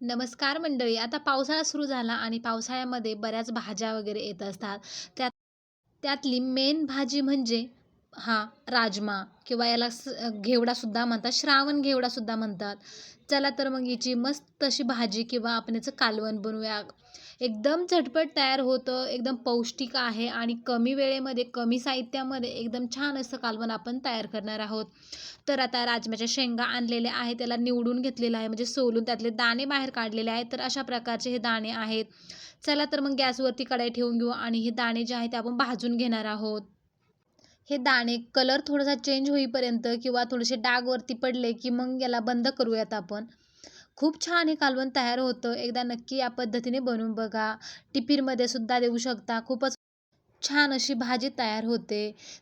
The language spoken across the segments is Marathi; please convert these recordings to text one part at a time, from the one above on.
नमस्कार मंडळी आता पावसाळा सुरू झाला आणि पावसाळ्यामध्ये बऱ्याच भाज्या वगैरे येत असतात. त्यात त्यातली मेन भाजी म्हणजे हा राजमा किंवा याला स घेवडासुद्धा म्हणतात श्रावण घेवडासुद्धा म्हणतात. चला तर मग याची मस्त अशी भाजी किंवा आपण याचं कालवण बनवूया. एकदम झटपट तयार होतं एकदम पौष्टिक आहे आणि कमी वेळेमध्ये कमी साहित्यामध्ये एकदम छान असं कालवण आपण तयार करणार आहोत. तर आता राजम्याच्या शेंगा आणलेल्या आहेत त्याला निवडून घेतलेलं आहे म्हणजे सोलून त्यातले दाणे बाहेर काढलेले आहेत. तर अशा प्रकारचे हे दाणे आहेत. चला तर मग गॅसवरती कढाई ठेवून घेऊ आणि हे दाणे जे आहे ते आपण भाजून घेणार आहोत. हे दाणे कलर थोडासा चेंज होईपर्यंत किंवा थोडेसे डागवरती पडले की मग याला बंद करूयात आपण. खूप छान हे कालवण तयार होतं. एकदा नक्की या पद्धतीने बनवून बघा. टिपीरमध्ये सुद्धा देऊ शकता. खूपच छान अशी भाजी तयार होते.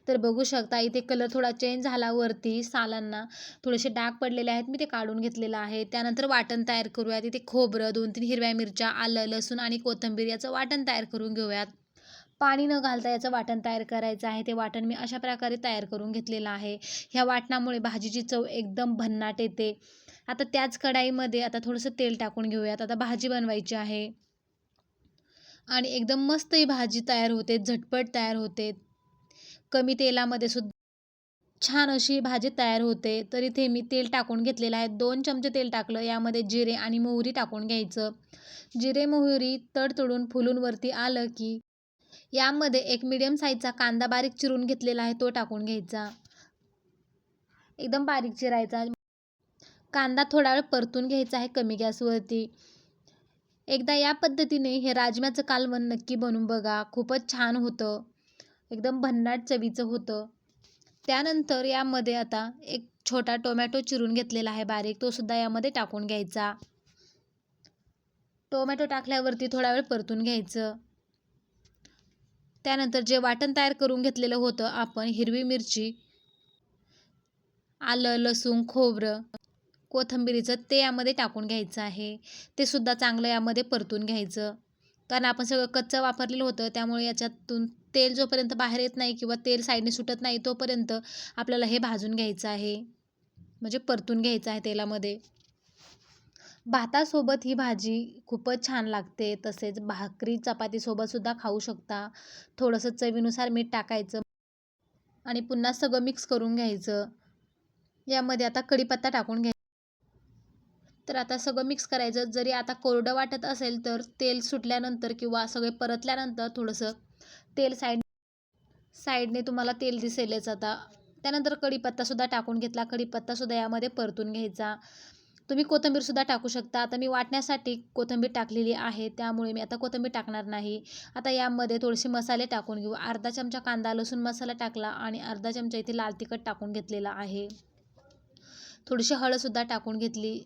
तर बघू शकता इथे कलर थोडा चेंज झाला वरती सालांना. थोडेसे डाग पडलेले आहेत. मी ते काढून घेतलेलं आहे. त्यानंतर वाटण तयार करूयात. इथे खोबरं दोन तीन हिरव्या मिरच्या आलं लसूण आणि कोथिंबीर याचं वाटण तयार करून घेऊयात. पाणी न घालता याचं वाटण तयार करायचं आहे. ते वाटण मी अशा प्रकारे तयार करून घेतलेलं आहे. ह्या वाटणामुळे भाजीची चव एकदम भन्नाट येते. आता त्याच कढाईमध्ये आता थोडंसं तेल टाकून घेऊयात. आता भाजी बनवायची आहे. आणि एकदम मस्त ही भाजी तयार होते. झटपट तयार होते. कमी तेलामध्ये सुद्धा छान अशी भाजी तयार होते. तर इथे मी तेल टाकून घेतलेलं आहे. दोन चमचे तेल टाकलं. यामध्ये जिरे आणि मोहरी टाकून घ्यायचं. जिरे मोहरी तडतडून फुलून वरती आलं की यामध्ये एक मिडियम साईजचा कांदा बारीक चिरून घेतलेला आहे तो टाकून घ्यायचा. एकदम बारीक चिरायचा. कांदा थोडा वेळ परतून घ्यायचा आहे कमी गॅसवरती एकदा या पद्धतीने हे राजम्याचं कालवण नक्की बनवून बघा. खूपच छान होतं. एकदम भन्नाट चवीचं होतं. त्यानंतर यामध्ये आता एक छोटा टोमॅटो चिरून घेतलेला आहे बारीक. तो सुद्धा यामध्ये टाकून घ्यायचा. टोमॅटो टाकल्यावरती थोडा वेळ परतून घ्यायचं. त्यानंतर जे वाटण तयार करून घेतलेलं होतं आपण हिरवी मिरची आलं लसूण खोबरं कोथंबिरीचं ते यामध्ये टाकून घ्यायचं आहे. ते सुद्धा चांगलं यामध्ये परतून घ्यायचं. कारण आपण सगळं कच्चं वापरलेलं होतं त्यामुळे याच्यातून तेल जोपर्यंत बाहेर येत नाही किंवा तेल साईडने सुटत नाही तोपर्यंत आपल्याला हे भाजून घ्यायचं आहे. म्हणजे परतून घ्यायचं आहे तेलामध्ये. भातासोबत ही भाजी खूपच छान लागते. तसेच भाकरी चपातीसोबतसुद्धा खाऊ शकता. थोडंसं चवीनुसार मीठ टाकायचं आणि पुन्हा सगळं मिक्स करून घ्यायचं. यामध्ये आता कढीपत्ता टाकून घ्यायचा तर आता सगळं मिक्स करायचं. जरी आता कोरडं वाटत असेल तर तेल सुटल्यानंतर किंवा सगळे परतल्यानंतर थोडंसं तेल साईड साईडने तुम्हाला तेल दिसेलच आता. त्यानंतर कढीपत्तासुद्धा टाकून घेतला. कढीपत्तासुद्धा यामध्ये परतून घ्यायचा. तुम्ही कोथिंबीरसुद्धा टाकू शकता. आता मी वाटण्यासाठी कोथिंबीर टाकलेली आहे. त्यामुळे मी आता कोथिंबीर टाकणार नाही. आता यामध्ये थोडेसे मसाले टाकून घेऊ. अर्धा चमचा कांदा लसूण मसाला टाकला आणि अर्धा चमचा इथे लाल तिखट टाकून घेतलेला आहे. थोडीशी हळदसुद्धा टाकून घेतली.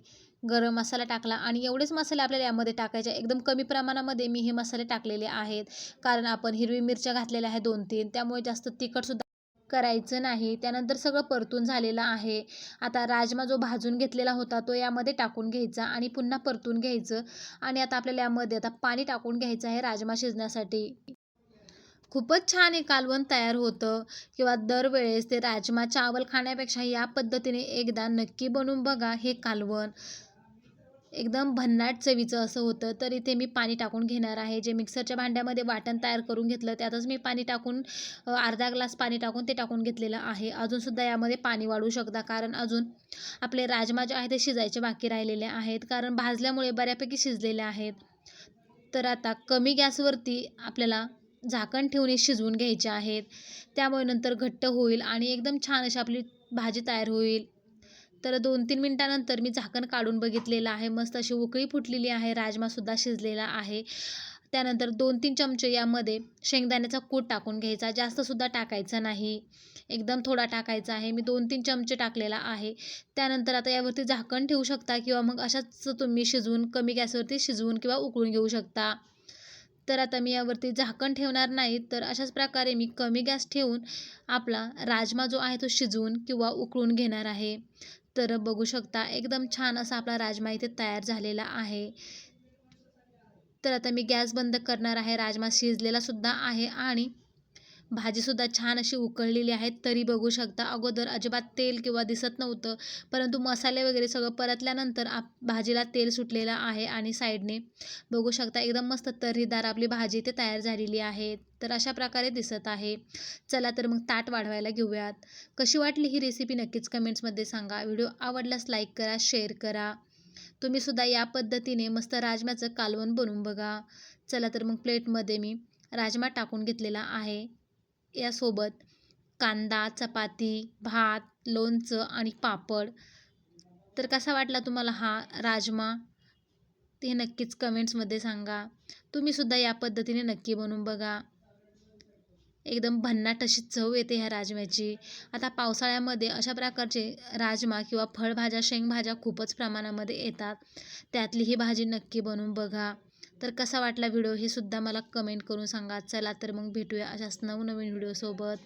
गरम मसाला टाकला आणि एवढेच मसाले आपल्याला यामध्ये टाकायचे. एकदम कमी प्रमाणामध्ये मी हे मसाले टाकलेले आहेत. कारण आपण हिरवी मिरच्या घातलेल्या आहेत दोन तीन त्यामुळे जास्त तिखटसुद्धा करायचं नाही. त्यानंतर सगळं परतून झालेलं आहे. आता राजमा जो भाजून घेतलेला होता तो यामध्ये टाकून घ्यायचा आणि पुन्हा परतून घ्यायचं आणि आता आपल्याला यामध्ये आता पाणी टाकून घ्यायचं आहे राजमा शिजण्यासाठी. खूपच छान हे कालवण तयार होतं. किंवा दरवेळेस ते राजमा चावल खाण्यापेक्षा या पद्धतीने एकदा नक्की बनवून बघा हे कालवण. एकदम भन्नाट चवीचं असं होतं. तर इथे मी पाणी टाकून घेणार आहे. जे मिक्सरच्या भांड्यामध्ये वाटण तयार करून घेतलं त्यातच मी पाणी टाकून अर्धा ग्लास पाणी टाकून ते टाकून घेतलेलं आहे. अजूनसुद्धा यामध्ये पाणी वाढवू शकता कारण अजून आपले राजमा जे आहे ते शिजायचे बाकी राहिलेले आहेत. कारण भाजल्यामुळे बऱ्यापैकी शिजलेले आहेत. तर आता कमी गॅसवरती आपल्याला झाकण ठेवून शिजवून घ्यायचे आहेत. त्यामुळे नंतर घट्ट होईल आणि एकदम छान अशी आपली भाजी तयार होईल. तर दोन तीन मिनटानंतर मी झाकण काढून बघितलेलं आहे. मस्त अशी उकळी फुटलेली आहे. राजमासुद्धा शिजलेला आहे. त्यानंतर दोन तीन चमचे यामध्ये शेंगदाण्याचा कूट टाकून घ्यायचा. जास्तसुद्धा टाकायचा नाही. एकदम थोडा टाकायचा आहे. मी दोन तीन चमचे टाकलेला आहे. त्यानंतर आता यावरती झाकण ठेवू शकता किंवा मग अशाच तुम्ही शिजवून कमी गॅसवरती शिजवून किंवा उकळून घेऊ शकता. तर आता मी यावरती झाकण ठेवणार नाही. तर अशाच प्रकारे मी कमी गॅस ठेवून आपला राजमा जो आहे तो शिजवून किंवा उकळून घेणार आहे. तर बघू शकता एकदम छान असा आपला राजमा इथे तयार झालेला आहे. तर आता मी गॅस बंद करणार आहे राजमा शिजलेला सुद्धा आहे आणि भाजीसुद्धा छान अशी उकळलेली आहे तरी बघू शकता. अगोदर अजिबात तेल किंवा दिसत नव्हतं परंतु मसाले वगैरे सगळं परतल्यानंतर आप भाजीला तेल सुटलेलं आहे आणि साईडने बघू शकता एकदम मस्त तर्रीदार आपली भाजी इथे तयार झालेली आहे तर अशा प्रकारे दिसत आहे. चला तर मग ताट वाढवायला घेऊयात. कशी वाटली ही रेसिपी नक्कीच कमेंट्समध्ये सांगा. व्हिडिओ आवडल्यास लाईक करा शेअर करा. तुम्ही सुद्धा या पद्धतीने मस्त राजम्याचं कालवण बनवून बघा. चला तर मग प्लेटमध्ये मी राजमा टाकून घेतलेला आहे. यासोबत कांदा चपाती भात लोणचं आणि पापड. तर कसा वाटला तुम्हाला हा राजमा? ते नक्कीच कमेंट्समध्ये सांगा. तुम्हीसुद्धा या पद्धतीने नक्की बनवून बघा. एकदम भन्नाट अशी चव येते ह्या राजम्याची. आता पावसाळ्यामध्ये अशा प्रकारचे राजमा किंवा फळभाज्या शेंगभाज्या खूपच प्रमाणामध्ये येतात. त्यातली ही भाजी नक्की बनवून बघा. तर कसा वाटला व्हिडिओ हे सुद्धा मला कमेंट करून सांगा. चला तर मग भेटूया अशाच नवनवीन व्हिडिओसोबत.